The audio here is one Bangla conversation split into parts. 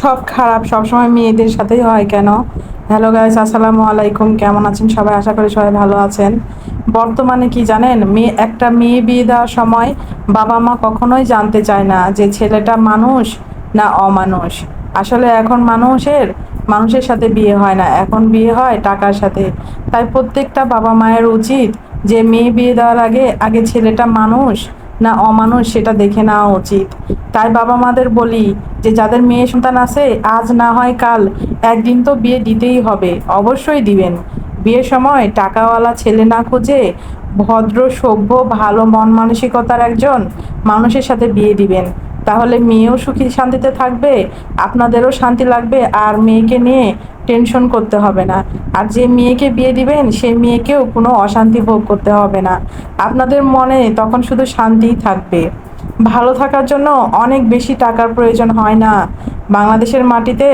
সব খারাপ সবসময় মেয়েদের সাথেই হয় কেন? হ্যালো গাইস আসসালামু আলাইকুম। কেমন আছেন সবাই? আশা করি সবাই ভালো আছেন। বর্তমানে কি জানেন? মেয়ে একটা মেয়ে বিয়ে দেওয়ার সময় বাবা মা কখনোই জানতে চায় না যে ছেলেটা মানুষ না অমানুষ। আসলে এখন মানুষের মানুষের সাথে বিয়ে হয় না। এখন বিয়ে হয় টাকার সাথে। তাই প্রত্যেকটা বাবা মায়ের উচিত যে মেয়ে বিয়ে দেওয়ার আগে আগে ছেলেটা মানুষ না অমানুষ সেটা দেখে নেওয়া উচিত। তাই বাবা মাদের বলি যে, যাদের মেয়ে সন্তান আছে, আজ না হয় কাল, একদিন তো বিয়ে দিতেই হবে, অবশ্যই দিবেন। বিয়ের সময় টাকাওয়ালা ছেলে না খুঁজে ভদ্র, সভ্য, ভালো মন মানসিকতার একজন মানুষের সাথে বিয়ে দিবেন। তাহলে মেয়েও সুখী, শান্তিতে থাকবে, আপনাদেরও শান্তি লাগবে, আর মেয়েকে নিয়ে টেনশন করতে হবে না। আর যে মেয়েকে বিয়ে দিবেন সেই মেয়েকেও কোনো অশান্তি ভোগ করতে হবে না। আপনাদের মনে তখন শুধু শান্তিই থাকবে। ভালো থাকার জন্য অনেক বেশি টাকার প্রয়োজন হয় না। বাংলাদেশের মাটিতে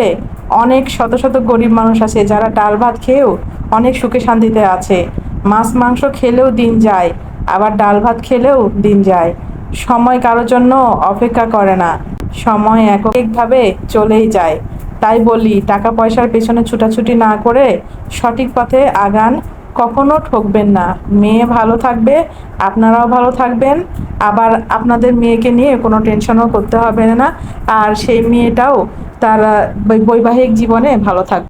অনেক শত শত গরিব মানুষ আছে, যারা ডাল ভাত খেয়েও অনেক সুখে শান্তিতে আছে। মাছ, মাংস খেলেও দিন যায়, আবার ডাল ভাত খেলেও দিন যায়। সময় কারোর জন্য অপেক্ষা করে না। সময় এককভাবে চলেই যায়। তাই বলি টাকা পয়সার পেছনে ছুটাছুটি না করে সঠিক পথে আগান। কখনো ঠকবেন না। মেয়ে ভালো থাকবে, আপনারাও ভালো থাকবেন। আবার আপনাদের মেয়েকে নিয়ে কোনো টেনশনও করতে হবে না। আর সেই মেয়েটাও তার বৈবাহিক জীবনে ভালো থাকবে।